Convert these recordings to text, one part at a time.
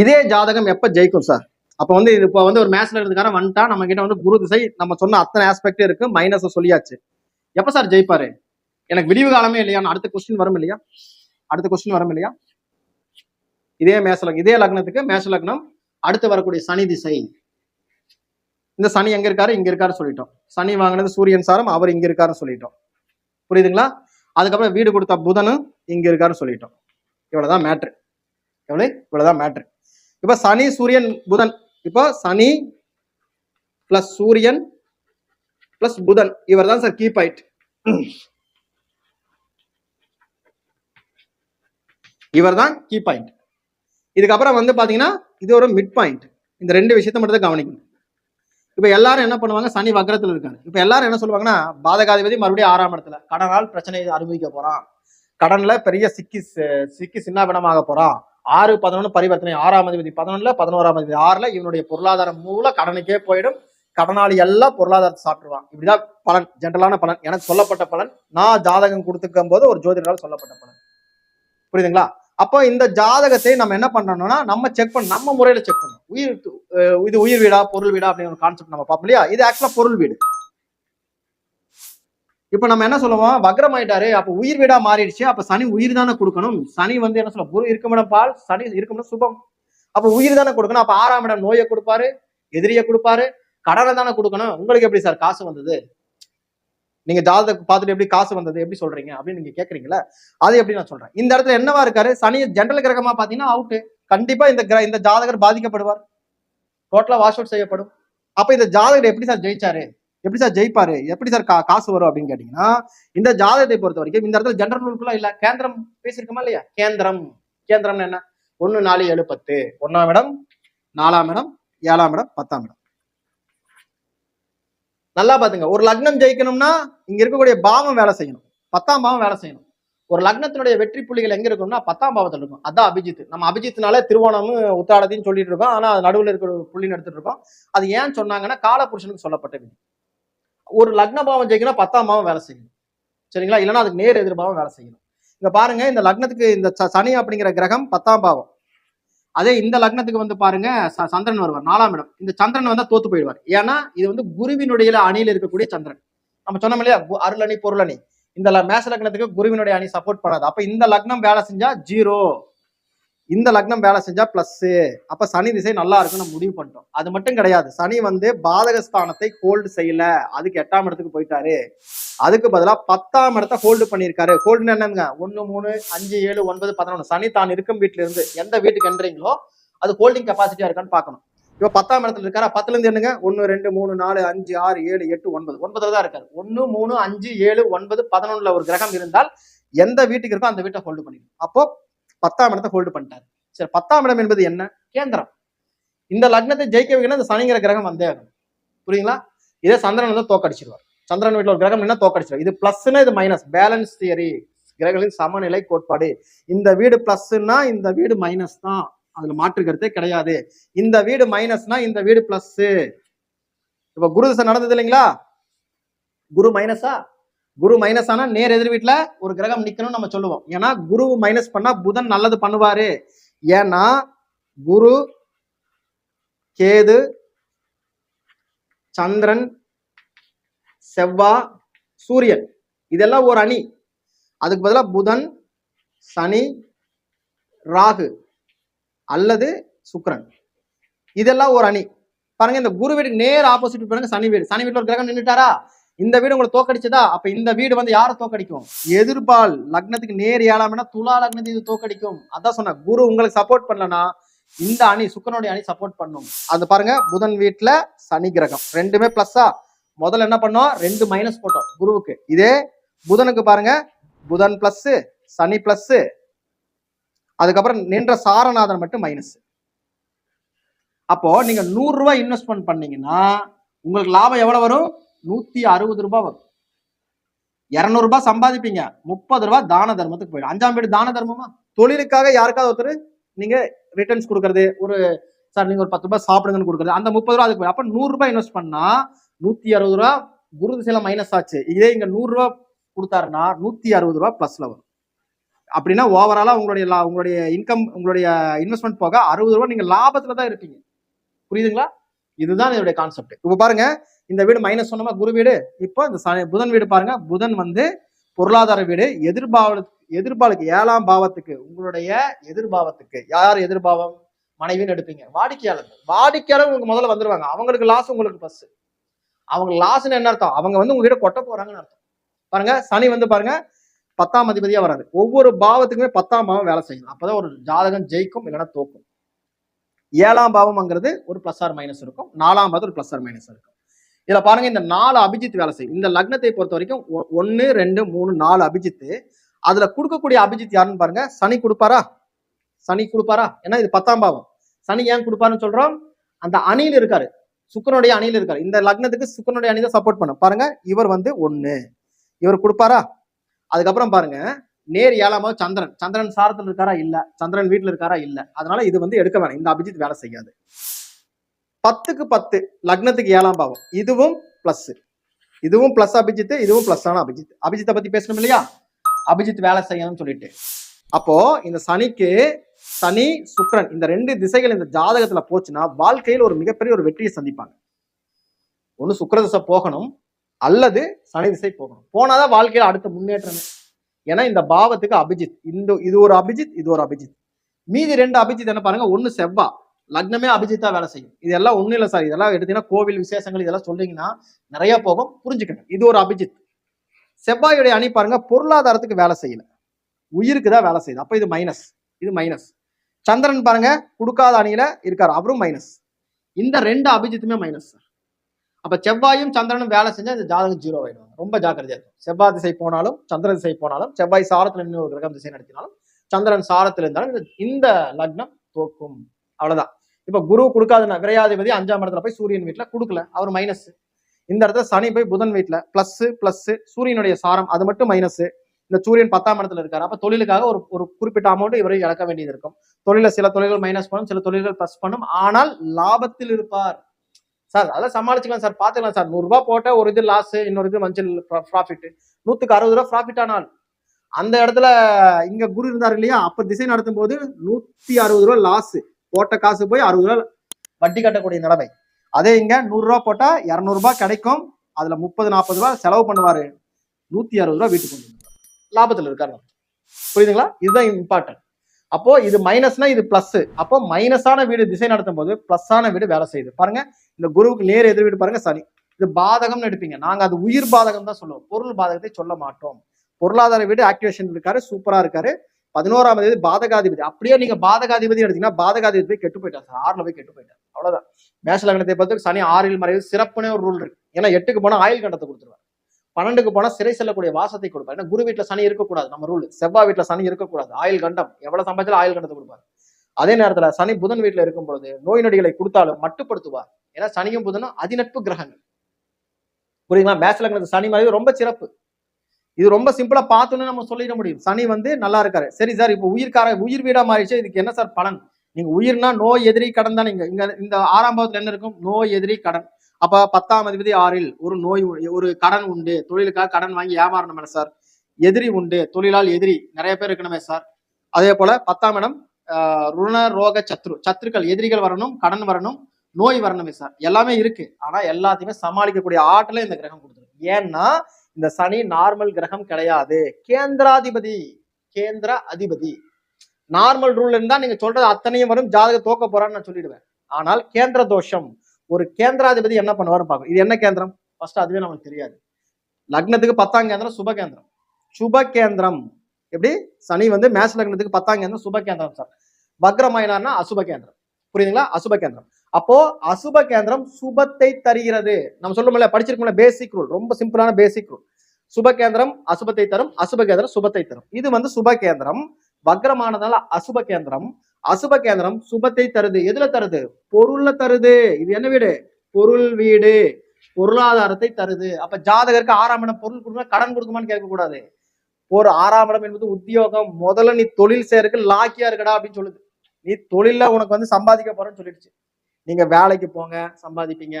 இதே ஜாதகம் எப்ப ஜெயிக்கும் சார்? அப்ப வந்து இது இப்போ வந்து ஒரு மேட்ச்ல இருக்கிறதுக்கான வந்துட்டா நம்ம கிட்ட வந்து குரு திசை நம்ம சொன்ன அத்தனை ஆஸ்பெக்ட் இருக்கு மைனஸ் சொல்லியாச்சு. எப்ப சார் ஜெயிப்பாரு? எனக்கு விடிவு காலமே இல்லையா? அடுத்த கொஸ்டின் வரும் இல்லையா? அடுத்த கொஸ்டின் வரும் இல்லையா? இதே மேச லக்னம் இதே லக்னத்துக்கு மேச லக்னம் அடுத்து வரக்கூடிய சனி திசை. இந்த சனி எங்க இருக்காரு? இங்க இருக்காரு சொல்லிட்டோம். சனி வாங்கினது சூரியன் சாரம் அவர் இங்க இருக்காருன்னு சொல்லிட்டோம். புரியுதுங்களா? அதுக்கப்புறம் வீடு கொடுத்த புதனும் இங்க இருக்காருன்னு சொல்லிட்டோம். இவ்வளவுதான் மேட்ரு எவ்வளவு? இவ்வளவுதான் மேட்ரு இப்ப சனி சூரியன் புதன். இப்போ சனி பிளஸ் சூரியன் பிளஸ் புதன். இவர் தான் சார் கீ பாயிண்ட் இவர் தான் கீ பாயிண்ட் இதுக்கப்புறம் வந்து பாத்தீங்கன்னா இது ஒரு மிட் பாயிண்ட் இந்த ரெண்டு விஷயத்த மட்டும் தான் கவனிக்கணும். இப்ப எல்லாரும் என்ன பண்ணுவாங்க? சனி வக்ரத்துல இருக்காங்க இப்ப எல்லாரும் என்ன சொல்லுவாங்கன்னா பாதகாதிபதி மறுபடியும் ஆறாம் இடத்துல. கடனால் பிரச்சனை அனுபவிக்க போறான். கடன்ல பெரிய சிக்கி சிக்கி சின்னாபினமாக போறான். ஆறு பதினொன்று பரிவர்த்தனை ஆறாம் அதிபதி பதினொன்னுல பதினோராம் அதிபதி ஆறுல இவனுடைய பொருளாதாரம் மூல கடனுக்கே போயிடும். கடனாளி எல்லாம் பொருளாதாரத்தை சாப்பிடுவான். இப்படிதான் பலன் ஜென்ரலான பலன் எனக்கு சொல்லப்பட்ட பலன் நான் ஜாதகம் கொடுத்துக்கும் போது ஒரு ஜோதிடரால் சொல்லப்பட்ட பலன். புரியுதுங்களா? அப்போ இந்த ஜாதகத்தை நம்ம என்ன பண்ணணும்னா நம்ம செக் பண்ண நம்ம முறையில செக் பண்ணணும். உயிர் இது உயிர் வீடா பொருள் வீடா அப்படின்னு ஒரு கான்செப்ட் நம்ம பார்ப்போம் இல்லையா? இது ஆக்சுவலா பொருள் வீடு. இப்போ நம்ம என்ன சொல்லுவோம்? வக்ரம் ஆயிட்டாரு அப்போ உயிர் வீடா மாறிடுச்சு அப்போ சனி உயிர் தானே கொடுக்கணும்? சனி வந்து என்ன சொல்ல குரு இருக்குமிடம் பால் சனி இருக்குமிடம் சுபம். அப்போ உயிர் தானே கொடுக்கணும்? அப்போ ஆறாம் இடம் நோயை கொடுப்பாரு எதிரியை கொடுப்பாரு கடனை தானே கொடுக்கணும்? உங்களுக்கு எப்படி சார் காசு வந்தது? நீங்க ஜாதகத்தை பார்த்துட்டு எப்படி காசு வந்தது? எப்படி சொல்றீங்க? அப்படின்னு நீங்க கேக்குறீங்களா அது எப்படி நான் சொல்றேன். இந்த இடத்துல என்னவா இருக்காரு? சனி ஜென்ரல் கிரகமா பாத்தீங்கன்னா அவுட்டு கண்டிப்பா இந்த கிர- இந்த ஜாதகர் பாதிக்கப்படுவார். டோட்டலா வாஷ் அவுட் செய்யப்படும். அப்ப இந்த ஜாதகர் எப்படி சார் ஜெயிச்சாரு? எப்படி சார் ஜெயிப்பாரு? எப்படி சார் கா- காசு வரும் அப்படின்னு கேட்டீங்கன்னா இந்த ஜாதகத்தை பொறுத்த வரைக்கும் இந்த இடத்துல ஜென்ரல் ரூல்குள்ள இல்ல. கேந்திரம் பேசியிருக்கோமா இல்லையா? கேந்திரம். கேந்திரம்னு என்ன? ஒன்னு நாலு ஏழு பத்து. ஒன்னாம் இடம் நாலாம் இடம் ஏழாம் இடம் பத்தாம் இடம். நல்லா பாத்துங்க ஒரு லக்னம் ஜெயிக்கணும்னா இங்க இருக்கக்கூடிய பாவம் வேலை செய்யணும். பத்தாம் பாவம் வேலை செய்யணும். ஒரு லக்னத்தினுடைய வெற்றி புள்ளிகள் எங்க இருக்கும்னா பத்தாம் பாவத்தில் இருக்கும். அதான் அபிஜித். நம்ம அபிஜித்னால திருவோணமும் உத்தாடத்தையும் சொல்லிட்டு இருக்கோம். ஆனா அது நடுவில் இருக்கிற புள்ளின்னு எடுத்துட்டு இருக்கோம். அது ஏன் சொன்னாங்கன்னா காலபுருஷனுக்கு சொல்லப்பட்ட விதி. ஒரு லக்ன பாவம் ஜெயிக்கணும் பத்தாம் பாவம் வேலை செய்யணும். சரிங்களா? இல்லைன்னா அதுக்கு நேர் எதிர்பாவம் வேலை செய்யணும். இங்க பாருங்க இந்த லக்னத்துக்கு இந்த ச- சனி அப்படிங்கிற கிரகம் பத்தாம் பாவம். அதே இந்த லக்னத்துக்கு வந்து பாருங்க ச- சந்திரன் வருவார் நாலாம் இடம். இந்த சந்திரன் வந்தா தோத்து போயிடுவார். ஏன்னா இது வந்து குருவினுடைய அணியில் இருக்கக்கூடிய சந்திரன். நம்ம சொன்னோம் இல்லையா? அருளணி பொருளணி இந்த ல- மேச லக்னத்துக்கு குருவினுடைய அணி சப்போர்ட் பண்ணாது. அப்ப இந்த லக்னம் வேலை செஞ்சா ஜீரோ இந்த லக்னம் வேலை செஞ்சா பிளஸ் அப்ப சனி திசை நல்லா இருக்குன்னு முடிவு பண்ணிட்டோம். அது மட்டும் கிடையாது. சனி வந்து பாதகஸ்தானத்தை ஹோல்டு செய்யல. அதுக்கு எட்டாம் இடத்துக்கு போயிட்டாரு. அதுக்கு பதிலாக பத்தாம் இடத்த ஹோல்டு பண்ணியிருக்காரு. ஹோல்டுன்னு என்னங்க? ஒன்று மூணு அஞ்சு ஏழு ஒன்பது பதினொன்று சனி தான் இருக்கும் வீட்டுல இருந்து எந்த வீட்டுக்கு என்றீங்களோ அது ஹோல்டிங் கெப்பாசிட்டியா இருக்கான்னு பார்க்கணும். இப்போ பத்தாம் இடத்துல இருக்காரா? பத்துல இருந்து என்னங்க? ஒன்னு ரெண்டு மூணு நாலு அஞ்சு ஆறு ஏழு எட்டு ஒன்பது. ஒன்பதுல தான் இருக்காரு. ஒன்னு மூணு அஞ்சு ஏழு ஒன்பது பதினொன்னுல ஒரு கிரகம் இருந்தால் எந்த வீட்டுக்கு இருக்கோ அந்த வீட்டை ஹோல்டு பண்ணிடும் அப்போ பத்தாம் இடத்தை ஹோல்டு பண்ணிட்டாரு. சரி பத்தாம் இடம் என்பது என்ன? கேந்திரம். இந்த லக்னத்தை ஜெயிக்க வைக்கணும் இந்த சனிங்கிற கிரகம் வந்தே ஆகணும். புரியுங்களா? இதே சந்திரன் வந்து தோக்கடிச்சிருவார். சந்திரன் வீட்டில் ஒரு கிரகம் என்ன தோக்கடிச்சிருவார். இது பிளஸ்னா இது மைனஸ் பேலன்ஸ் தியரி கிரகங்களின் சமநிலை கோட்பாடு. இந்த வீடு பிளஸ்னா இந்த வீடு மைனஸ் தான். அதுல மாற்று கருத்தே கிடையாது. இந்த வீடு மைனஸ்னா இந்த வீடு பிளஸ் இப்ப குரு திசை நடந்தது இல்லைங்களா? குரு மைனஸா குரு மைனஸ் ஆனா நேர் எதிர் வீட்டுல ஒரு கிரகம் நிக்கணும்னு நம்ம சொல்லுவோம். ஏன்னா குரு மைனஸ் பண்ணா புதன் நல்லது பண்ணுவாரு. ஏன்னா குரு கேது சந்திரன் செவ்வா சூரியன். இதெல்லாம் ஒரு அணி. அதுக்கு பதிலா புதன் சனி ராகு அல்லது சுக்கரன். இதெல்லாம் ஒரு அணி. பாருங்க இந்த குரு வீடு நேர் ஆப்போசிட் பாருங்க சனி வீடு. சனி வீட்டில் ஒரு கிரகம் நின்றுட்டாரா இந்த வீடு உங்களை தோக்கடிச்சதா? அப்ப இந்த வீடு வந்து யாரை தோக்கடிக்கும்? எதிர்பால் லக்னத்துக்கு நேர் ஏழாமனா துலா லக்னத்தை இது தோக்கடிக்கும். அதான் சொன்னேன் குரு உங்களுக்கு சப்போர்ட் பண்ணலனா இந்த அணி சுக்கரனுடைய அணி சப்போர்ட் பண்ணும். அது பாருங்க புதன் வீட்டுல சனி கிரகம். ரெண்டுமே பிளஸ்ஸா முதல்ல என்ன பண்ணோம்? ரெண்டு மைனஸ் போட்டோம் குருவுக்கு. இதே புதனுக்கு பாருங்க புதன் பிளஸ் சனி பிளஸ் அதுக்கப்புறம் நின்ற சாரநாதன் மட்டும் மைனஸ் அப்போ நீங்க நூறு ரூபாய் இன்வெஸ்ட்மெண்ட் பண்ணீங்கன்னா உங்களுக்கு லாபம் எவ்வளவு வரும்? நூத்தி அறுபது ரூபாய் வரும். இருநூறு ரூபாய் சம்பாதிப்பீங்க. முப்பது ரூபாய் தான தர்மத்துக்கு போயிடும். அஞ்சாம் வீடு தான தர்மமா? தொழிலுக்காக யாருக்காவது ஒருத்தர் நீங்க ரிட்டர்ன்ஸ் கொடுக்கறது ஒரு சார் நீங்க ஒரு பத்து ரூபாய் சாப்பிடுங்கன்னு கொடுக்குறது அந்த முப்பது ரூபா அதுக்கு போயிடும். அப்ப நூறு ரூபாய் இன்வெஸ்ட் பண்ணா நூத்தி அறுபது ரூபா குரு திசையில மைனஸ் ஆச்சு. இதே இங்க நூறு ரூபாய் கொடுத்தாருன்னா நூத்தி அறுபது ரூபாய் பிளஸ்ல வரும். அப்படின்னா ஓவராலா உங்களுடைய லா- உங்களுடைய இன்கம் உங்களுடைய இன்வெஸ்ட்மெண்ட் போக அறுபது ரூபா நீங்க லாபத்துல தான் இருப்பீங்க. புரியுதுங்களா? இதுதான் என்னுடைய கான்செப்ட் இப்போ பாருங்க இந்த வீடு மைனஸ் சொன்னமா? குரு வீடு. இப்போ இந்த சனி- புதன் வீடு பாருங்க. புதன் வந்து பொருளாதார வீடு. எதிர்பாவ எதிர்பாலுக்கு ஏழாம் பாவத்துக்கு உங்களுடைய எதிர்பாவத்துக்கு. யார் எதிர்பாவம்? மனைவின்னு எடுப்பீங்க. வாடிக்கையாளர்கள். வாடிக்கையாளர் உங்களுக்கு முதல்ல வந்துருவாங்க. அவங்களுக்கு லாஸ் உங்களுக்கு பஸ் அவங்க லாஸ்ன்னு என்ன அர்த்தம்? அவங்க வந்து உங்ககிட்ட கொட்ட போறாங்கன்னு அர்த்தம். பாருங்க சனி வந்து பாருங்க பத்தாம் அதிபதியா வராது ஒவ்வொரு பாவத்துக்குமே பத்தாம் பாவம் வேலை செய்யும். அப்பதான் ஒரு ஜாதகம் ஜெயிக்கும் இல்லைன்னா தோக்கும். ஏழாம் பாவம்ங்கிறது ஒரு பிளஸ் ஆர் மைனஸ் இருக்கும். நாலாம் பாவம் ஒரு பிளஸ் ஆர் மைனஸ் இருக்கும். இதுல பாருங்க இந்த நாலு அபிஜித் வேலை செய்யும். இந்த லக்னத்தை பொறுத்த வரைக்கும் ஒ- ரெண்டு மூணு நாலு அபிஜித் அதுல கொடுக்கக்கூடிய அபிஜித் யாருன்னு பாருங்க சனி கொடுப்பாரா? சனி கொடுப்பாரா? ஏன்னா இது பத்தாம் பாவம். சனி ஏன் கொடுப்பாருன்னு சொல்றோம்? அந்த அணியில் இருக்காரு. சுக்கரனுடைய அணியில் இருக்காரு. இந்த லக்னத்துக்கு சுக்கரனுடைய அணி தான் சப்போர்ட் பண்ணும். பாருங்க இவர் வந்து ஒன்னு இவர் கொடுப்பாரா? அதுக்கப்புறம் பாருங்க நேர் ஏழாமாவது சந்திரன். சந்திரன் சாரத்தில் இருக்காரா? இல்ல. சந்திரன் வீட்டில் இருக்காரா? இல்ல. அதனால இது வந்து எடுக்க வேணாம். இந்த அபிஜித் வேலை செய்யாது. பத்துக்கு பத்து லக்னத்துக்கு ஏழாம் பாவம். இதுவும் பிளஸ் இதுவும் பிளஸ் அபிஜித் இதுவும் பிளஸ் ஆன அபிஜித் அபிஜித்தை பத்தி பேசணும் இல்லையா? அபிஜித் வேலை செய்யணும்னு சொல்லிட்டு. அப்போ இந்த சனிக்கு சனி சுக்ரன் இந்த ரெண்டு திசைகள் இந்த ஜாதகத்துல போச்சுன்னா வாழ்க்கையில் ஒரு மிகப்பெரிய ஒரு வெற்றியை சந்திப்பாங்க. ஒன்று சுக்கர திசை போகணும் அல்லது சனி திசை போகணும். போனாதான் வாழ்க்கையில அடுத்த முன்னேற்றமே. ஏன்னா இந்த பாவத்துக்கு அபிஜித் இந்த இது ஒரு அபிஜித் இது ஒரு அபிஜித். மீதி ரெண்டு அபிஜித் என்ன பாருங்க? ஒன்னு செவ்வா. லக்னமே அபிஜித்தா வேலை செய்யும். இதெல்லாம் ஒன்றும் இல்லை சார் இதெல்லாம் எடுத்தீங்கன்னா கோவில் விசேஷங்கள் இதெல்லாம் சொல்றீங்கன்னா நிறைய போகும். புரிஞ்சுக்கணும். இது ஒரு அபிஜித். செவ்வாயுடைய அணி பாருங்க பொருளாதாரத்துக்கு வேலை செய்யல. உயிருக்கு தான் வேலை செய்யுது. அப்ப இது மைனஸ் இது மைனஸ் சந்திரன் பாருங்க கொடுக்காத அணியில இருக்காரு. அவரும் மைனஸ் இந்த ரெண்டு அபிஜித்துமே மைனஸ் அப்ப செவ்வாயும் சந்திரனும் வேலை செஞ்சா இந்த ஜாதகம் ஜீரோ ஆயிடுவாங்க. ரொம்ப ஜாக்கிரதையா இருக்கும் செவ்வாய் திசை போனாலும் சந்திர திசை போனாலும் செவ்வாய் சாரத்துல நின்று ஒரு கிரகம் திசை நடத்தினாலும் சந்திரன் சாரத்துல இருந்தாலும் இந்த- இந்த லக்னம் தோக்கும். அவ்வளவுதான். இப்ப குரு கொடுக்காத விரையாதிபதி அஞ்சாம் இடத்துல போய் சூரியன் வீட்டுல கொடுக்கல. அவர் மைனஸ் இந்த இடத்துல சனி போய் புதன் வீட்டுல. பிளஸ் பிளஸ் சூரியனுடைய சாரம் அது மட்டும் மைனஸ் இந்த சூரியன் பத்தாம் இடத்துல இருக்காரு. அப்ப தொழிலுக்காக ஒரு ஒரு குறிப்பிட்ட அமௌண்ட் இவரை இழக்க வேண்டியது இருக்கும். தொழில சில தொழில்கள் மைனஸ் பண்ணும் சில தொழில்கள் பிளஸ் பண்ணும். ஆனால் லாபத்தில் இருப்பார். சார் அதெல்லாம் சமாளிச்சுக்கலாம் சார் பாத்துக்கலாம் சார் நூறு ரூபாய் போட்ட ஒரு இது லாஸ் இன்னொரு இது மஞ்சள் ப்ராஃபிட் நூத்துக்கு அறுபது ரூபா ப்ராஃபிட் ஆனால் அந்த இடத்துல இங்க குரு இருந்தார் இல்லையா? அப்ப திசை நடத்தும் போது நூத்தி அறுபது ரூபா லாஸ் போட்ட காசு போய் அறுபது ரூபா வட்டி கட்டக்கூடிய நிலைமை. அதே இங்க நூறு ரூபா போட்டா இருநூறு ரூபாய் கிடைக்கும். அதுல முப்பது நாற்பது ரூபாய் செலவு பண்ணுவாரு. நூத்தி அறுபது ரூபாய் வீட்டுக்கு கொண்டு லாபத்தில் லாபத்துல இருக்காரு. புரியுதுங்களா? இதுதான் இம்பார்ட்டன்ட் அப்போ இது மைனஸ்னா இது பிளஸ் அப்போ மைனஸான வீடு திசை நடத்தும் போது பிளஸ்ஸான வீடு வேலை செய்யுது. பாருங்க இந்த குருவுக்கு நேர் எதிர் வீடு பாருங்க சனி. இது பாதகம்னு எடுப்பீங்க. நாங்க அது உயிர் பாதகம் தான் சொல்லுவோம். பொருள் பாதகத்தை சொல்ல மாட்டோம். பொருளாதார வீடு ஆக்டிவேஷன் இருக்காரு சூப்பரா இருக்காரு. பதினோராம் தேதி பாதகாதிபதி. அப்படியே நீங்க பாதகாதிபதி எடுத்தீங்கன்னா பாதகாதிபதி போய் கெட்டு போயிட்டார் சார். ஆறுல போய் கெட்டு போயிட்டார். அவ்வளவுதான். மேஷ பார்த்து சனி ஆறில் மறைவு சிறப்புனே ஒரு ரூல் இருக்கு. ஏன்னா எட்டுக்கு போனா ஆயுள் கண்டத்தை கொடுத்துருவார். பன்னெண்டுக்கு போனா சிறை செல்லக்கூடிய வாசத்தை கொடுப்பார். ஏன்னா குரு வீட்டுல சனி இருக்கக்கூடாது. நம்ம ரூல் செவ்வாய் வீட்டுல சனி இருக்கக்கூடாது. ஆயுள் கண்டம். எவ்வளவு சம்பாதிச்சாலும் ஆயுள் கண்டத்தை கொடுப்பார். அதே நேரத்துல சனி புதன் வீட்டுல இருக்கும் பொழுது நோய் நொடிகளை கொடுத்தாலும் மட்டுப்படுத்துவார். ஏன்னா சனியும் புதனும் அதிநட்பு கிரகங்கள். புரியுங்களா மேஷ சனி மறைவு ரொம்ப சிறப்பு. இது ரொம்ப சிம்பிளா பார்த்தோன்னு நம்ம சொல்லிட முடியும். சனி வந்து நல்லா இருக்காரு. சரி சார் இப்போ உயிர்கார உயிர் வீடா மாறிடுச்சு. இதுக்கு என்ன சார் பலன்? நீங்க உயிர்னா நோய் எதிரி கடன் தான் நீங்க இங்க இந்த ஆறாம் பாவத்துல என்ன இருக்கும்? நோய் எதிரி கடன். அப்ப பத்தாம் அதிபதி ஆறில் ஒரு நோய் ஒரு கடன் உண்டு. தொழிலுக்காக கடன் வாங்கி ஏமாறணுமே சார் எதிரி உண்டு. தொழிலால் எதிரி. நிறைய பேர் இருக்கணுமே சார் அதே போல பத்தாம் இடம் ஆஹ், ருண ரோக சத்ரு. சத்துருக்கள் எதிரிகள் வரணும் கடன் வரணும் நோய் வரணுமே சார் எல்லாமே இருக்கு. ஆனா எல்லாத்தையுமே சமாளிக்கக்கூடிய ஆற்றலை இந்த கிரகம் கொடுத்துருக்கு ஏன்னா இந்த சனி நார்மல் கிரகம் கிடையாது. கேந்திராதிபதி கேந்திர அதிபதி. நார்மல் ரூல் இருந்தா நீங்க சொல்றது அத்தனையும் வரும் ஜாதக தோக்க போறான்னு நான் சொல்லிடுவேன். ஆனால் கேந்திர தோஷம் ஒரு கேந்திராதிபதி என்ன பண்ணுவாருன்னு பார்க்கும் இது என்ன கேந்திரம்? ஃபர்ஸ்ட் அதுவே நமக்கு தெரியாது. லக்னத்துக்கு பத்தாம் கேந்திரம் சுப கேந்திரம். சுப கேந்திரம். எப்படி? சனி வந்து மேஷ லக்னத்துக்கு பத்தாம் கேந்திரம் சுப கேந்திரம் சார். வக்ரமாயினார்னா அசுப கேந்திரம். புரியுதுங்களா? அசுப கேந்திரம். அப்போ அசுப கேந்திரம் சுபத்தை தருகிறது. நம்ம சொல்லுமில்ல படிச்சிருக்கோம்ல பேசிக் ரூல் ரொம்ப சிம்பிளான பேசிக் ரூல் சுப கேந்திரம் அசுபத்தை தரும் அசுப கேந்திரம் சுபத்தை தரும். இது வந்து சுப கேந்திரம். வக்ரமானதால அசுப கேந்திரம். அசுப கேந்திரம் சுபத்தை தருது. எதுல தருது? பொருள்ல தருது. இது என்ன வீடு? பொருள் வீடு. பொருளாதாரத்தை தருது. அப்ப ஜாதகருக்கு ஆறாம் இடம் பொருள் கொடுக்கணும் கடன் கொடுக்குமான்னு கேட்கக்கூடாது. ஒரு ஆறாம் இடம் என்பது உத்தியோகம். முதல்ல நீ தொழில் செய்யறதுக்கு லாக்கியா இருக்கடா அப்படின்னு சொல்லுது. நீ தொழில உனக்கு வந்து சம்பாதிக்க போறேன்னு சொல்லிடுச்சு. நீங்க வேலைக்கு போங்க சம்பாதிப்பீங்க.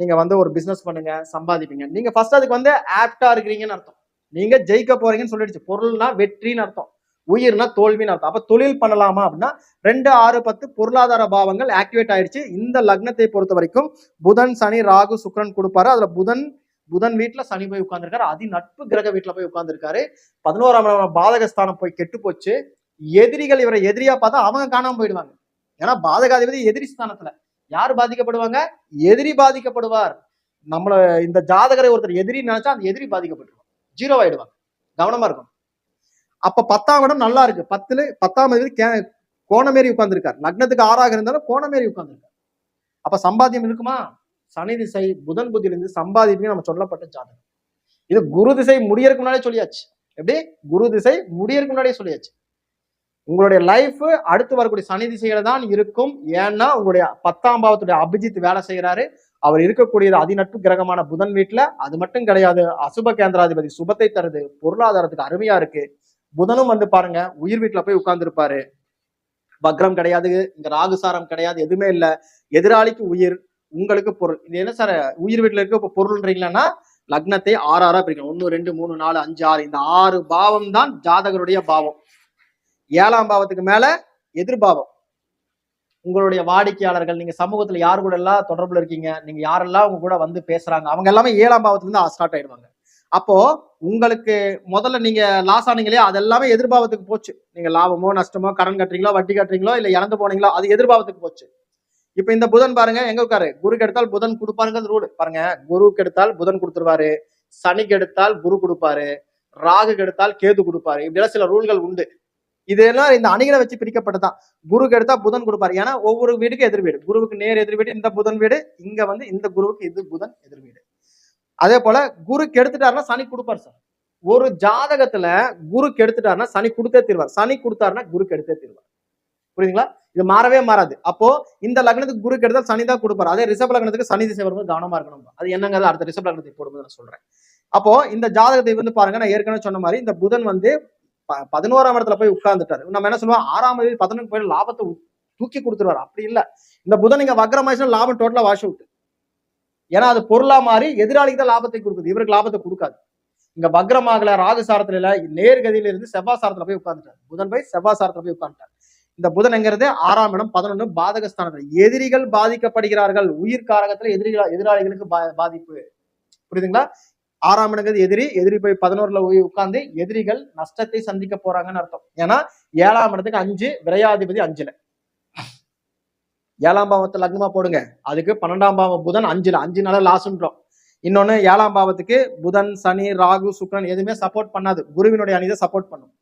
நீங்க வந்து ஒரு பிசினஸ் பண்ணுங்க சம்பாதிப்பீங்க. நீங்க ஃபர்ஸ்ட் அதுக்கு வந்து ஆப்டா இருக்கிறீங்கன்னு அர்த்தம். நீங்க ஜெயிக்க போறீங்கன்னு சொல்லிடுச்சு. பொருள்னா வெற்றின்னு அர்த்தம். உயிர்னா தோல்வின்னு அர்த்தம். அப்ப தொழில் பண்ணலாமா அப்படின்னா ரெண்டு ஆறு பத்து பொருளாதார பாவங்கள் ஆக்டிவேட் ஆயிடுச்சு. இந்த லக்னத்தை பொறுத்த வரைக்கும் புதன் சனி ராகு சுக்கிரன் கொடுப்பாரு. அதுல புதன் புதன் வீட்டுல சனி போய் உட்கார்ந்துருக்காரு. அதி நட்பு கிரக வீட்டுல போய் உட்கார்ந்துருக்காரு. பதினோராம் பாதகஸ்தானம் போய் கெட்டு போச்சு. எதிரிகள் இவரை எதிரியா பார்த்தா அவங்க காணாம போயிடுவாங்க. ஏன்னா பாதகாதிபதி எதிரி ஸ்தானத்துல. யார் பாதிக்கப்படுவாங்க? எதிரி பாதிக்கப்படுவார். நம்மள இந்த ஜாதகரை ஒருத்தர் எதிரி நினைச்சா அந்த எதிரி பாதிக்கப்பட்டுருவாங்க ஜீரோ ஆயிடுவாங்க. கவனமா இருக்கும் அப்ப பத்தாம் இடம் நல்லா இருக்கு. பத்துல பத்தாம் அதிபதி கே- கோணமேறி உட்கார்ந்திருக்கார். லக்னத்துக்கு ஆறாக இருந்தாலும் கோணமேறி உட்காந்துருக்காரு அப்ப சம்பாத்தியம் இருக்குமா? சனி திசை புதன் புத்தியிலிருந்து சம்பாதிப்பு நம்ம சொல்லப்பட்ட ஜாதகம். இது குரு திசை முடியறதுக்கு முன்னாடியே சொல்லியாச்சு. எப்படி? குரு திசை முடியறதுக்கு முன்னாடியே சொல்லியாச்சு. உங்களுடைய லைஃப் அடுத்து வரக்கூடிய சனி திசையில தான் இருக்கும். ஏன்னா உங்களுடைய பத்தாம் பாவத்துடைய அபிஜித் வேலை செய்கிறாரு அவர் இருக்கக்கூடியது அதிநட்பு கிரகமான புதன் வீட்டுல அது மட்டும் கிடையாது அசுப கேந்திராதிபதி சுபத்தை தருது பொருளாதாரத்துக்கு அருமையா இருக்கு. புதனும் வந்து பாருங்க உயிர் வீட்டுல போய் உட்கார்ந்துருப்பாரு. வக்ரம் கிடையாது இங்க ராகுசாரம் கிடையாது எதுவுமே இல்ல. எதிராளிக்கு உயிர் உங்களுக்கு பொருள். இது என்ன சார் உயிர் வீட்டுல இருக்க இப்போ பொருள்ன்றீங்களா லக்னத்தை ஆறு ஆறா பிரிக்கணும். ஒன்னு ரெண்டு மூணு நாலு அஞ்சு ஆறு. இந்த ஆறு பாவம் தான் ஜாதகருடைய பாவம். ஏழாம் பாவத்துக்கு மேல எதிர்பாவம். உங்களுடைய வாடிக்கையாளர்கள் நீங்க சமூகத்துல யார் கூட எல்லாம் தொடர்புல இருக்கீங்க நீங்க யாரெல்லாம் உங்க கூட வந்து பேசுறாங்க அவங்க எல்லாமே ஏழாம் பாவத்துல இருந்து ஸ்டார்ட் ஆயிடுவாங்க. அப்போ உங்களுக்கு முதல்ல நீங்க லாஸ் ஆனீங்களே அது எல்லாமே எதிர்பாவத்துக்கு போச்சு. நீங்க லாபமோ நஷ்டமோ கடன் கட்டுறீங்களோ வட்டி கட்டுறீங்களோ இல்ல இறந்து போனீங்களோ அது எதிர்பாவத்துக்கு போச்சு. இப்ப இந்த புதன் பாருங்க எங்க உட்காரு? குருக்கு எடுத்தால் புதன் கொடுப்பாருங்கிறது ரூல் பாருங்க குருவுக்கு எடுத்தால் புதன் கொடுத்துருவாரு. சனிக்கு எடுத்தால் குரு கொடுப்பாரு. ராகு எடுத்தால் கேது கொடுப்பாரு. இப்படியெல்லாம் சில ரூல்கள் உண்டு. இதெல்லாம் இந்த அணிகளை வச்சு பிரிக்கப்பட்டதான் குருக்கு எடுத்தா புதன் கொடுப்பாரு. ஏன்னா ஒவ்வொரு வீடுக்கு எதிர் வீடு. குருவுக்கு நேர் எதிர் வீடு இந்த புதன் வீடு. இங்க வந்து இந்த குருவுக்கு இது புதன் எதிர் வீடு. அதே போல குரு கெடுத்துட்டாருன்னா சனி கொடுப்பாரு சார். ஒரு ஜாதகத்துல குரு கெடுத்துட்டாருன்னா சனி கொடுத்தே தீர்வார். சனி கொடுத்தாருன்னா குரு கெடுத்தே தீர்வார். புரியுதுங்களா? இது மாறவே மாறாது. அப்போ இந்த லக்னத்துக்கு குரு கெடுத்தால் சனி தான் கொடுப்பாரு. அதே ரிஷப லக்னத்துக்கு சனி திசை வரும்போது கவனமா இருக்கணும். அது என்னங்கிறது அடுத்த ரிஷப லக்னத்துக்கு போடும்போது நான் சொல்றேன். அப்போ இந்த ஜாதகத்தை வந்து பாருங்க. நான் ஏற்கனவே சொன்ன மாதிரி இந்த புதன் வந்து பதினோராம் இடத்துல போய் உட்கார்ந்துட்டாரு. நம்ம என்ன சொல்லுவோம்? ஆறாம் தேதி பதினொன்று போய் லாபத்தை தூக்கி கொடுத்துருவாரு. அப்படி இல்லை. இந்த புதன் இங்க வக்ரமாயிச்சுன்னா லாபம் டோட்டலா வாஷ் அவுட் ஏன்னா அது பொருளா மாறி எதிராளிக்கு தான் லாபத்தை கொடுக்குது. இவருக்கு லாபத்தை கொடுக்காது. இங்க வக்ரமாகல ராகுசாரத்துல இல்ல நேர்கதியில இருந்து செவ்வாசாரத்துல போய் உட்கார்ந்துட்டார். புதன் போய் செவ்வாசாரத்துல போய் உட்கார்ந்துட்டார். இந்த புதன் எங்கிறது? ஆறாம் இடம் பதினொன்னு பாதகஸ்தானத்துல. எதிரிகள் பாதிக்கப்படுகிறார்கள். உயிர் காரகத்துல எதிரிகள் எதிராளிகளுக்கு பா- பாதிப்பு. புரியுதுங்களா? ஆறாம் இடங்கிறது எதிரி எதிரி போய் பதினோருல போய் உட்கார்ந்து எதிரிகள் நஷ்டத்தை சந்திக்க போறாங்கன்னு அர்த்தம். ஏன்னா ஏழாம் இடத்துக்கு அஞ்சு விரையாதிபதி அஞ்சுல. ஏழாம் பாவத்தை லக்னமா போடுங்க. அதுக்கு பன்னெண்டாம் பாவம் புதன் அஞ்சுல. அஞ்சு நாள லாஸ்ன்றோம் இன்னொன்னு ஏழாம் பாவத்துக்கு புதன் சனி ராகு சுக்ரன் எதுவுமே சப்போர்ட் பண்ணாது. குருவினுடைய அணிதை சப்போர்ட் பண்ணும்.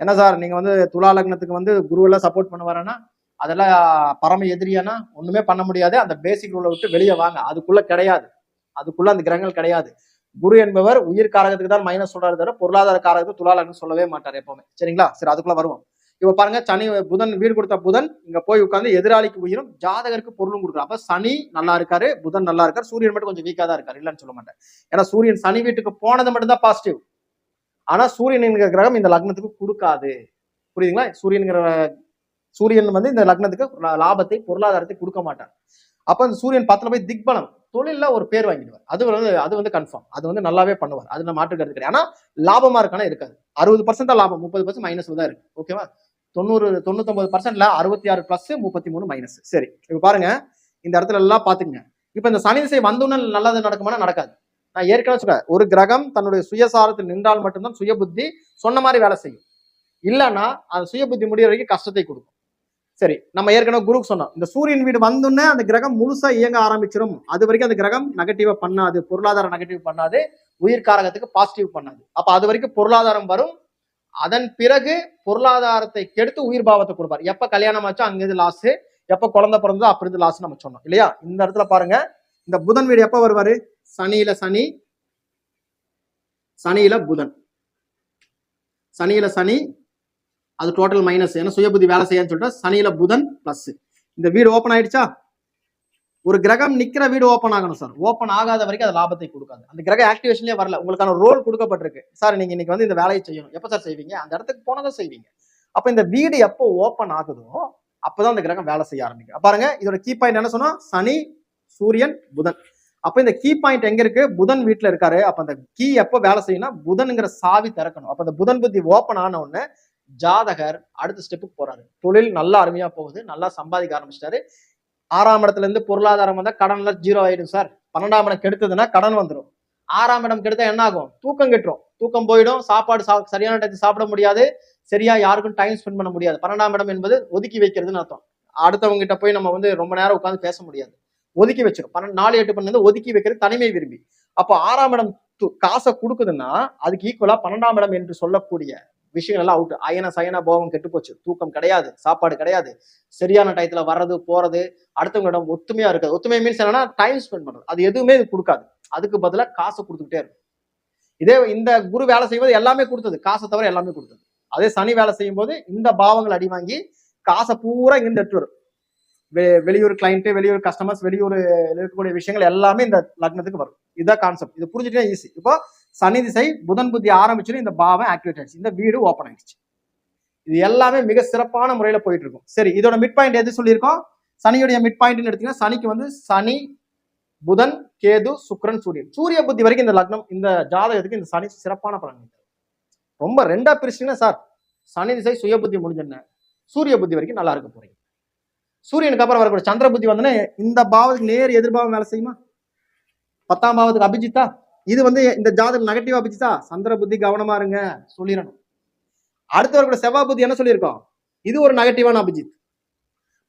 என்ன சார் நீங்க வந்து துலா லக்னத்துக்கு வந்து குருவெல்லாம் சப்போர்ட் பண்ணுவாரன்னா அதெல்லாம் பரம எதிரியானா ஒண்ணுமே பண்ண முடியாது. அந்த பேசிக் ரூலை விட்டு வெளியே வாங்க. அதுக்குள்ள கிடையாது. அதுக்குள்ள அந்த கிரகங்கள் கிடையாது. குரு என்பவர் உயிர் காரகத்துக்கு தான் மைனஸ் சொல்றாரு தவிர பொருளாதார காரகத்துக்கு துலா சொல்லவே மாட்டார் எப்பவுமே. சரிங்களா? சரி அதுக்குள்ள வருவோம். இப்ப பாருங்க சனி புதன் வீடு கொடுத்த புதன் இங்க போய் உட்காந்து எதிராளிக்கு உயிரும் ஜாதகருக்கு பொருளும் கொடுக்குறாரு. அப்ப சனி நல்லா இருக்காரு புதன் நல்லா இருக்காரு சூரியன் மட்டும் கொஞ்சம் வீக்கா தான் இருக்காரு இல்லைன்னு சொல்ல மாட்டேன். ஏன்னா சூரியன் சனி வீட்டுக்கு போனது மட்டும்தான் பாசிட்டிவ் ஆனா சூரியன் கிரகம் இந்த லக்னத்துக்கு கொடுக்காது. புரியுதுங்களா? சூரியன்கிற சூரியன் வந்து இந்த லக்னத்துக்கு லாபத்தை பொருளாதாரத்தை கொடுக்க மாட்டார். அப்போ அந்த சூரியன் பத்தில் போய் திக்பலம் தொழிலில் ஒரு பேர் வாங்கிடுவார். அது வந்து அது வந்து கன்ஃபார்ம் அது வந்து நல்லாவே பண்ணுவார். அது நான் மாற்று கருத்து கிடையாது. ஆனால் லாபமாக இருக்கானா இருக்காது. அறுபது பர்சன்ட் தான் லாபம் முப்பது பர்சன்ட் மைனஸ் தான் இருக்கு. ஓகேவா தொண்ணூறு தொண்ணூத்தொம்பது பர்சன்ட்ல அறுபத்தி ஆறு பிளஸ் முப்பத்தி மூணு மைனஸ் சரி. இப்போ பாருங்க. இந்த இடத்துல எல்லாம் பாத்துங்க இப்போ இந்த சனி திசை வந்தோன்னு நல்லது நடக்குமானா நடக்காது. நான் ஏற்கனவே சொல்றேன். ஒரு கிரகம் தன்னுடைய சுயசாரத்தில் நின்றால் மட்டும்தான் சுய புத்தி சொன்ன மாதிரி வேலை செய்யும். இல்லைன்னா அந்த சுய புத்தி முடிய வரைக்கும் கஷ்டத்தை கொடுக்கும். சரி நம்ம ஏற்கனவே குருக்கு சொன்னோம் இந்த சூரியன் வீடு வந்தோடனே அந்த கிரகம் முழுசா இயங்க ஆரம்பிச்சிடும் அது வரைக்கும் அந்த கிரகம் நெகட்டிவா பண்ணாது பொருளாதாரம் நெகட்டிவ் பண்ணாது உயிர் காரகத்துக்கு பாசிட்டிவ் பண்ணாது. அப்ப அது வரைக்கும் பொருளாதாரம் வரும். அதன் பிறகு பொருளாதாரத்தை கெடுத்து உயிர் பாவத்தை கொடுப்பார். எப்ப கல்யாணம் ஆச்சோ அங்கிருந்து லாஸ் எப்ப குழந்தை பிறந்ததோ அப்படி இருந்து லாஸ் நம்ம சொன்னோம். இல்லையா? இந்த இடத்துல பாருங்க. இந்த புதன் வீடு எப்ப வருவாரு? சனியில சனி சனியில புதன். சனியில சனி அது டோட்டல் மைனஸ் ஏன்னா சுயபுதி வேலை செய்யான்னு சொல்லிட்டு சனியில புதன் பிளஸ் இந்த வீடு ஓப்பன் ஆயிடுச்சா? ஒரு கிரகம் நிக்கிற வீடு ஓப்பன் ஆகணும் சார் ஓப்பன் ஆகாத வரைக்கும் அது லாபத்தை கொடுக்காது. அந்த கிரக ஆக்டிவேஷன்லயே வரல. உங்களுக்கான ரோல் கொடுக்கப்பட்டிருக்கு. சார் நீங்க இன்னைக்கு வந்து இந்த வேலையை செய்யணும். எப்ப சார் செய்வீங்க? அந்த இடத்துக்கு போனதும் செய்வீங்க. அப்ப இந்த வீடு எப்போ ஓப்பன் ஆகுதோ அப்பதான் அந்த கிரகம் வேலை செய்ய ஆரம்பிக்கும். பாருங்க இதோட கீ பாயிண்ட் என்ன சொன்னா சனி சூரியன் புதன். அப்ப இந்த கீ பாயிண்ட் எங்க இருக்கு? புதன் வீட்டுல இருக்காரு. அப்ப அந்த கீ எப்போ வேலை செய்யணும்னா புதன்ங்கிற சாவி திறக்கணும். அப்ப அந்த புதன் புத்தி ஓப்பன் ஆன உடனே ஜாதகர் அடுத்த ஸ்டெப்புக்கு போறாரு. தொழில் நல்லா அருமையா போகுது நல்லா சம்பாதிக்க ஆரம்பிச்சிட்டாரு. ஆறாம் இடத்துல இருந்து பொருளாதாரம் வந்தா கடன்ல ஜீரோ ஆயிடும் சார் பன்னெண்டாம் இடம் கெடுத்ததுன்னா கடன் வந்துடும் ஆறாம் இடம் கெடுத்தா என்ன ஆகும்? தூக்கம் கெட்டுரும். தூக்கம் போயிடும் சாப்பாடு சா சரியான டயத்துக்கு சாப்பிட முடியாது. சரியா யாருக்கும் டைம் ஸ்பெண்ட் பண்ண முடியாது. பன்னெண்டாம் இடம் என்பது ஒதுக்கி வைக்கிறதுன்னு அர்த்தம். அடுத்தவங்க கிட்ட போய் நம்ம வந்து ரொம்ப நேரம் உட்காந்து பேச முடியாது. ஒதுக்கி வச்சிடும் பன்னெண்டு நாலு எட்டு பண்ணது ஒதுக்கி வைக்கிறது தனிமை விரும்பி. அப்போ ஆறாம் இடம் து- காசை கொடுக்குதுன்னா அதுக்கு ஈக்குவலா பன்னெண்டாம் இடம் என்று சொல்லக்கூடிய விஷயங்கள் எல்லாம் அவுட் அயன சயன போகம் கெட்டு போச்சு தூக்கம் கிடையாது சாப்பாடு கிடையாது. சரியான டயத்துல வர்றது போறது அடுத்தவங்களிடம் ஒத்துமையா இருக்காது ஒத்துமை மீன்ஸ் என்னன்னா டைம் ஸ்பெண்ட் பண்றது. அது எதுவுமே இது கொடுக்காது. அதுக்கு பதிலா காசை கொடுத்துக்கிட்டே இருக்கும். இதே இந்த குரு வேலை செய்யும்போது எல்லாமே கொடுத்தது. காசை தவிர எல்லாமே கொடுத்தது. அதே சனி வேலை செய்யும் போது இந்த பாவங்கள் அடி வாங்கி காசை பூரா இங்கிருந்து எட்டு வரும். வெ- வெளியூர் கிளைண்ட் வெளியூர் கஸ்டமர்ஸ் வெளியூர் இருக்கக்கூடிய விஷயங்கள் எல்லாமே இந்த லக்னத்துக்கு வரும். இதுதான் கான்செப்ட் இது புரிஞ்சுட்டே ஈஸி இப்போ சனி திசை புதன் புத்தி ஆரம்பிச்சுட்டு இந்த பாவம் ஆக்டிவேட் ஆயிடுச்சு. இந்த வீடு ஓப்பன் ஆயிடுச்சு. இது எல்லாமே மிக சிறப்பான முறையில போயிட்டு இருக்கும் சரி இதோட மிட் பாயிண்ட் எது சொல்லியிருக்கோம்? சனியுடைய மிட் பாயிண்ட்னு எடுத்தீங்கன்னா சனிக்கு வந்து சனி புதன் கேது சுக்ரன் சூரியன். சூரிய புத்தி வரைக்கும் இந்த லக்னம் இந்த ஜாதகத்துக்கு இந்த சனி சிறப்பான பலன் ரொம்ப ரெண்டா பிரிச்சிங்கன்னா சார் சனி திசை சுய புத்தி முடிஞ்சுன்னு சூரிய புத்தி வரைக்கும் நல்லா இருக்க போறீங்க. சூரியனுக்கு அப்புறம் வரக்கூடிய சந்திர புத்தி வந்தோடனே இந்த பாவத்துக்கு நேர் எதிர்பாவம் வேலை செய்யுமா? பத்தாம் பாவத்துக்கு அபிஜித்தா? இது வந்து இந்த ஜாதகம் நெகட்டிவா பிச்சுதா சந்திர புத்தி கவனமா இருங்க சொல்லிடணும். அடுத்து வரக்கூடிய செவ்வாய் புத்தி என்ன சொல்லியிருக்கோம்? இது ஒரு நெகட்டிவான அபிஜித்.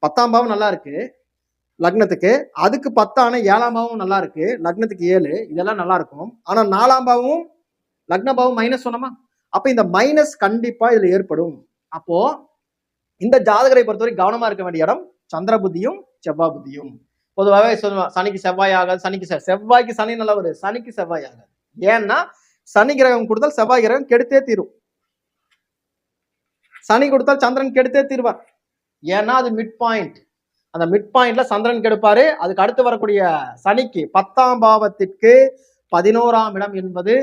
பத்தாம் பாவம் நல்லா இருக்கு லக்னத்துக்கு. அதுக்கு பத்தான ஏழாம் பாவம் நல்லா இருக்கு லக்னத்துக்கு ஏழு இதெல்லாம் நல்லா இருக்கும். ஆனா நாலாம் பாவமும் லக்ன பாவம் மைனஸ் சொன்னோமா? அப்ப இந்த மைனஸ் கண்டிப்பா இதுல ஏற்படும். அப்போ இந்த ஜாதகரை பொறுத்தவரை கவனமா இருக்க வேண்டிய இடம் சந்திர புத்தியும் செவ்வாய் புத்தியும். பொதுவாகவே சொல்லுவாங்க சனிக்கு செவ்வாய் ஆகாது சனிக்கு செவ்வாய்க்கு சனி நல்லா ஒரு சனிக்கு செவ்வாய் ஆகாது. ஏன்னா சனி கிரகம் கொடுத்தால் செவ்வாய் கிரகம் கெடுத்தே தீரும். சனி கொடுத்தால் சந்திரன் கெடுத்தே தீர்வார். ஏன்னா அது மிட் பாயிண்ட் அந்த மிட் பாயிண்ட்ல சந்திரன் கெடுப்பாரு. அதுக்கு அடுத்து வரக்கூடிய சனிக்கு பத்தாம் பாவத்திற்கு பதினோராம் இடம் என்பது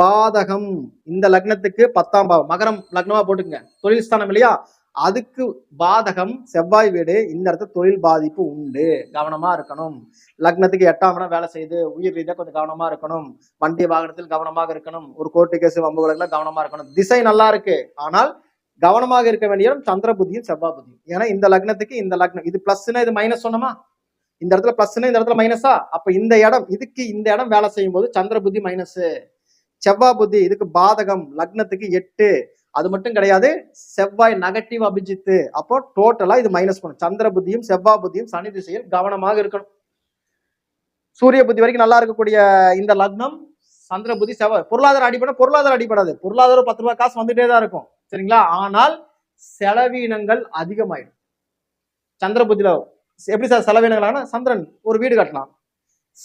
பாதகம். இந்த லக்னத்துக்கு பத்தாம் பாவம். மகரம் லக்னமா போட்டுக்கங்க. தொழில் ஸ்தானம் இல்லையா? அதுக்கு பாதகம் செவ்வாய் வீடு இந்த இடத்துல தொழில் பாதிப்பு உண்டு. கவனமா இருக்கணும். லக்னத்துக்கு எட்டாம் இடம் வேலை செய்யுது உயிர் ரீதியாக கொஞ்சம் கவனமா இருக்கணும். வண்டி வாகனத்தில் கவனமாக இருக்கணும். ஒரு கோர்ட்டு கேஸ் வம்புகளுக்குலாம் கவனமா இருக்கணும். திசை நல்லா இருக்கு. ஆனால் கவனமாக இருக்க வேண்டிய இடம் சந்திர புத்தியும் செவ்வாய் புத்தியும். ஏன்னா இந்த லக்னத்துக்கு இந்த லக்னம். இது பிளஸ்னா இது மைனஸ் சொன்னோமா? இந்த இடத்துல பிளஸ்னா இந்த இடத்துல மைனஸா அப்ப இந்த இடம் இதுக்கு இந்த இடம் வேலை செய்யும் போது சந்திர புத்தி மைனஸ் செவ்வாய் புத்தி இதுக்கு பாதகம் லக்னத்துக்கு எட்டு. அது மட்டும் கிடையாது செவ்வாய் நெகட்டிவ் அபிஜித்து. அப்போ டோட்டலா இது மைனஸ் பண்ணும் சந்திர புத்தியும் செவ்வாய் புத்தியும் சனி திசையில் கவனமாக இருக்கணும். சூரிய புத்தி வரைக்கும் நல்லா இருக்கக்கூடிய இந்த லக்னம் சந்திர புத்தி செவ்வாய் பொருளாதார அடிப்படை பொருளாதார அடிப்படாது. பொருளாதாரம் பத்து ரூபாய் காசு வந்துட்டே தான் இருக்கும். சரிங்களா? ஆனால் செலவீனங்கள் அதிகமாயிடும். சந்திர புத்தியில எப்படி சார் செலவீனங்களான சந்திரன் ஒரு வீடு கட்டலாம்.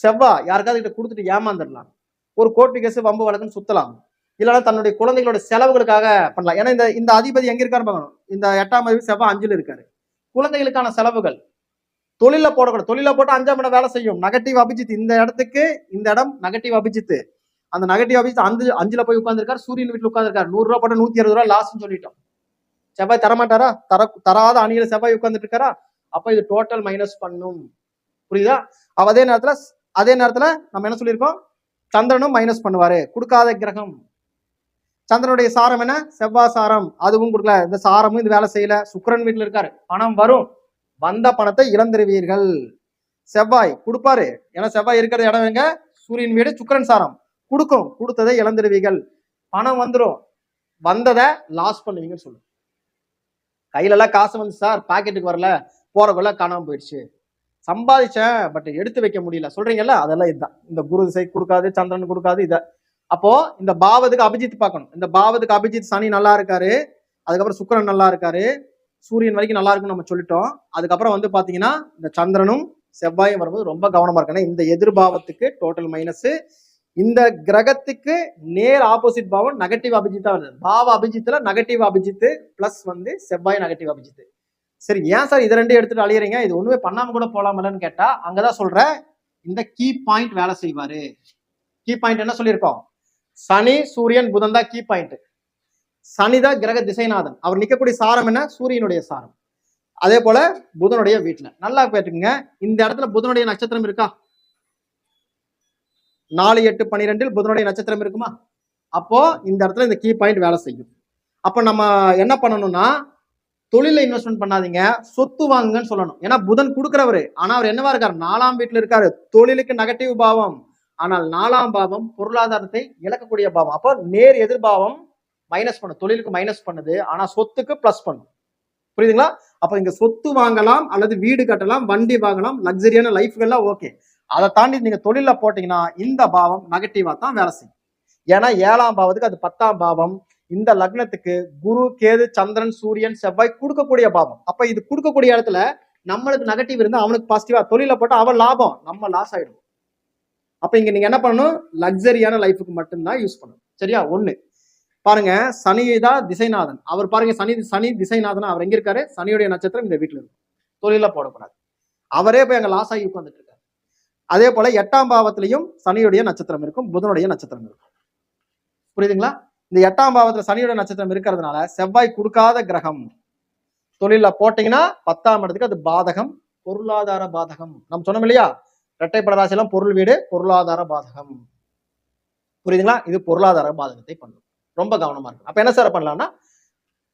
செவ்வாய் யாருக்காவது கிட்ட கொடுத்துட்டு ஏமாந்துடலாம். ஒரு கோர்ட்டு கேஸ் வம்பு வழக்குன்னு சுத்தலாம். இல்லைன்னா தன்னுடைய குழந்தைகளோட செலவுகளுக்காக பண்ணலாம். ஏன்னா இந்த இந்த அதிபதி எங்க இருக்காரு பார்க்கணும். இந்த எட்டாம் அதிபதி செவ்வாய் அஞ்சில் இருக்காரு. குழந்தைகளுக்கான செலவுகள். தொழில போடக்கூடாது. தொழில போட்டு அஞ்சாம் இடம் வேலை செய்யும். நெகட்டிவ் அபிஜித் இந்த இடத்துக்கு இந்த இடம் நெகட்டிவ் அபிஜித் அந்த நெகட்டிவ் அபிஜித் அஞ்சு அஞ்சுல போய் உட்காந்துருக்காரு சூரியன் வீட்டில் உட்காந்துருக்காரு நூறு ரூபா போட்டு நூத்தி அறுபது ரூபா சொல்லிட்டோம். செவ்வாய் தரமாட்டாரா? தர தராத அணியில செவ்வாய் உட்காந்துட்டு இருக்காரா அப்ப இது டோட்டல் மைனஸ் பண்ணும். புரியுதா? அவ அதே நேரத்துல அதே நேரத்துல நம்ம என்ன சொல்லியிருக்கோம்? சந்திரனும் மைனஸ் பண்ணுவாரு. கொடுக்காத கிரகம். சந்திரனுடைய சாரம் என்ன? செவ்வாய் சாரம். அதுவும் கொடுக்கல. இந்த சாரமும் இது வேலை செய்யல. சுக்கரன் வீட்டில் இருக்காரு. பணம் வரும். வந்த பணத்தை இழந்துருவீர்கள். செவ்வாய் கொடுப்பாரு. ஏன்னா செவ்வாய் இருக்கிற இடம் எங்க? சூரியன் வீடு சுக்கரன் சாரம். கொடுக்கும். கொடுத்ததை இழந்துருவீர்கள். பணம் வந்துடும் வந்ததை லாஸ் பண்ணுவீங்கன்னு சொல்லு. கையிலலாம் காசு வந்து சார் பாக்கெட்டுக்கு வரல. போறக்குள்ள காணாமல் போயிடுச்சு. சம்பாதிச்சேன் பட் எடுத்து வைக்க முடியல. சொல்றீங்கல்ல அதெல்லாம் இதுதான். இந்த குரு திசை கொடுக்காது சந்திரன் கொடுக்காது இத. அப்போ இந்த பாவத்துக்கு அபிஜித் பார்க்கணும். இந்த பாவத்துக்கு அபிஜித் சனி நல்லா இருக்காரு அதுக்கப்புறம் சுக்கரன் நல்லா இருக்காரு சூரியன் வரைக்கும் நல்லா இருக்குன்னு நம்ம சொல்லிட்டோம். அதுக்கப்புறம் வந்து பாத்தீங்கன்னா இந்த சந்திரனும் செவ்வாயும் வரும்போது ரொம்ப கவனமா இருக்கணும். இந்த எதிர்பாவத்துக்கு டோட்டல் மைனஸ் இந்த கிரகத்துக்கு நேர் ஆப்போசிட் பாவம் நெகட்டிவ் அபிஜித்தா வருது. பாவ அபிஜித்துல நெகட்டிவ் அபிஜித்து பிளஸ் வந்து செவ்வாய் நெகட்டிவ் அபிஜித்து. சரி ஏன் சார் இதை ரெண்டையும் எடுத்துட்டு அழியறீங்க இது ஒண்ணுமே பண்ணாம கூட போலாமலன்னு கேட்டா அங்கதான் சொல்றேன் இந்த கீ பாயிண்ட் வேலை செய்வாரு. கீ பாயிண்ட் என்ன சொல்லியிருக்கோம்? சனி சூரியன் புதன் தான் கீ பாயிண்ட் சனிதான் கிரக திசைநாதன். அவர் நிக்கக்கூடிய சாரம் என்ன? சூரியனுடைய சாரம். அதே போல புதனுடைய வீட்டுல. நல்லா கேட்டுங்க இந்த இடத்துல புதனுடைய நட்சத்திரம் இருக்கா? நாலு எட்டு பன்னிரெண்டில் புதனுடைய நட்சத்திரம் இருக்குமா? அப்போ இந்த இடத்துல இந்த கீ பாயிண்ட் வேலை செய்யும். அப்ப நம்ம என்ன பண்ணணும்னா தொழில இன்வெஸ்ட்மெண்ட் பண்ணாதீங்க. சொத்து வாங்குங்கன்னு சொல்லணும். ஏன்னா புதன் கொடுக்குறவரு. ஆனா அவர் என்னவா இருக்காரு? நாலாம் வீட்டுல இருக்காரு. தொழிலுக்கு நெகட்டிவ் பாவம். ஆனால் நாலாம் பாவம் பொருளாதாரத்தை இழக்கக்கூடிய பாவம். அப்போ நேர் எதிர்பாவம் மைனஸ் பண்ணும் தொழிலுக்கு மைனஸ் பண்ணுது. ஆனா சொத்துக்கு பிளஸ் பண்ணும் புரியுதுங்களா? அப்ப இங்க சொத்து வாங்கலாம் அல்லது வீடு கட்டலாம் வண்டி வாங்கலாம் லக்ஸரியான லைஃப்கள்லாம் ஓகே அதை தாண்டி நீங்க தொழில போட்டீங்கன்னா இந்த பாவம் நெகட்டிவா தான் வேலை செய்யும். ஏன்னா ஏழாம் பாவத்துக்கு அது பத்தாம் பாவம். இந்த லக்னத்துக்கு குரு கேது சந்திரன் சூரியன் செவ்வாய் கொடுக்கக்கூடிய பாவம். அப்ப இது கொடுக்கக்கூடிய இடத்துல நம்மளுக்கு நெகட்டிவ் இருந்தா அவனுக்கு பாசிட்டிவா தொழில போட்டா அவன் லாபம். நம்ம லாஸ் ஆயிடும் அப்ப இங்க நீங்க என்ன பண்ணணும்? லக்ஸரியான லைஃபுக்கு மட்டும்தான் யூஸ் பண்ணணும். சரியா? ஒண்ணு. பாருங்க சனிதா திசைநாதன். அவர் பாருங்க சனி சனி திசைநாதன் அவர் எங்க இருக்காரு? சனியுடைய நட்சத்திரம் இந்த வீட்டுல இருக்கும். தொழில போடக்கூடாது. அவரே போய் அங்க லாஸ் ஆகி உட்காந்துட்டு இருக்காரு. அதே போல எட்டாம் பாவத்திலையும் சனியுடைய நட்சத்திரம் இருக்கும் புதனுடைய நட்சத்திரம் இருக்கும். புரியுதுங்களா? இந்த எட்டாம் பாவத்துல சனியோட நட்சத்திரம் இருக்கிறதுனால செவ்வாய் கொடுக்காத கிரகம். தொழில போட்டீங்கன்னா பத்தாம் இடத்துக்கு அது பாதகம் பொருளாதார பாதகம். நம்ம சொன்னோம் இல்லையா? இரட்டைப்பட ராசியெல்லாம் பொருள் வீடு பொருளாதார பாதகம். புரியுதுங்களா? இது பொருளாதார பாதகத்தை பண்ணும். ரொம்ப கவனமா இருக்கு அப்ப என்ன சார் பண்ணலாம்னா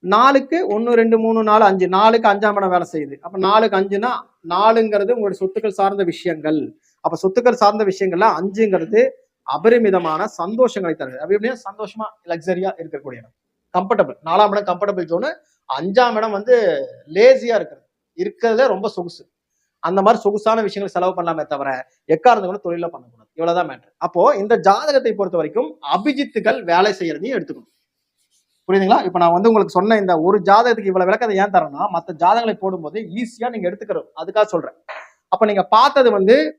நாலுக்கு ஒன்னு ரெண்டு மூணு நாலு அஞ்சு. நாலுக்கு அஞ்சாம் இடம் வேலை செய்யுது. அப்ப நாலுக்கு அஞ்சுனா நாலுங்கிறது உங்களுடைய சொத்துக்கள் சார்ந்த விஷயங்கள். அப்ப சொத்துக்கள் சார்ந்த விஷயங்கள்ல அஞ்சுங்கிறது அபரிமிதமான சந்தோஷங்களை தருகிறது. அப்படி எப்படின்னா சந்தோஷமா லக்ஸரியா இருக்கக்கூடிய இடம் கம்ஃபர்டபுள் நாலாம் இடம் கம்ஃபர்டபுள் ஜோனு அஞ்சாம் இடம் வந்து லேசியா இருக்கிறது. இருக்கிறதுல ரொம்ப சொகுசு. அந்த மாதிரி சொகுசான விஷயங்கள் செலவு பண்ணலாமே தவிர எக்காரணம் கூட தொழில பண்ணக்கூடாது. இவ்வளவுதான் மேட்ரு அப்போ இந்த ஜாதகத்தை பொறுத்த வரைக்கும் அபிஜித்துகள் வேலை செய்யறதையும் எடுத்துக்கணும். புரியுதுங்களா? இப்போ நான் வந்து உங்களுக்கு சொன்ன இந்த ஒரு ஜாதகத்துக்கு இவ்வளவு விளக்கத்தை ஏன் தரேன்னா மற்ற ஜாதகங்களை போடும்போது ஈஸியா நீங்க எடுத்துக்கிறோம் அதுக்காக சொல்றேன். அப்ப நீங்க பார்த்தது வந்து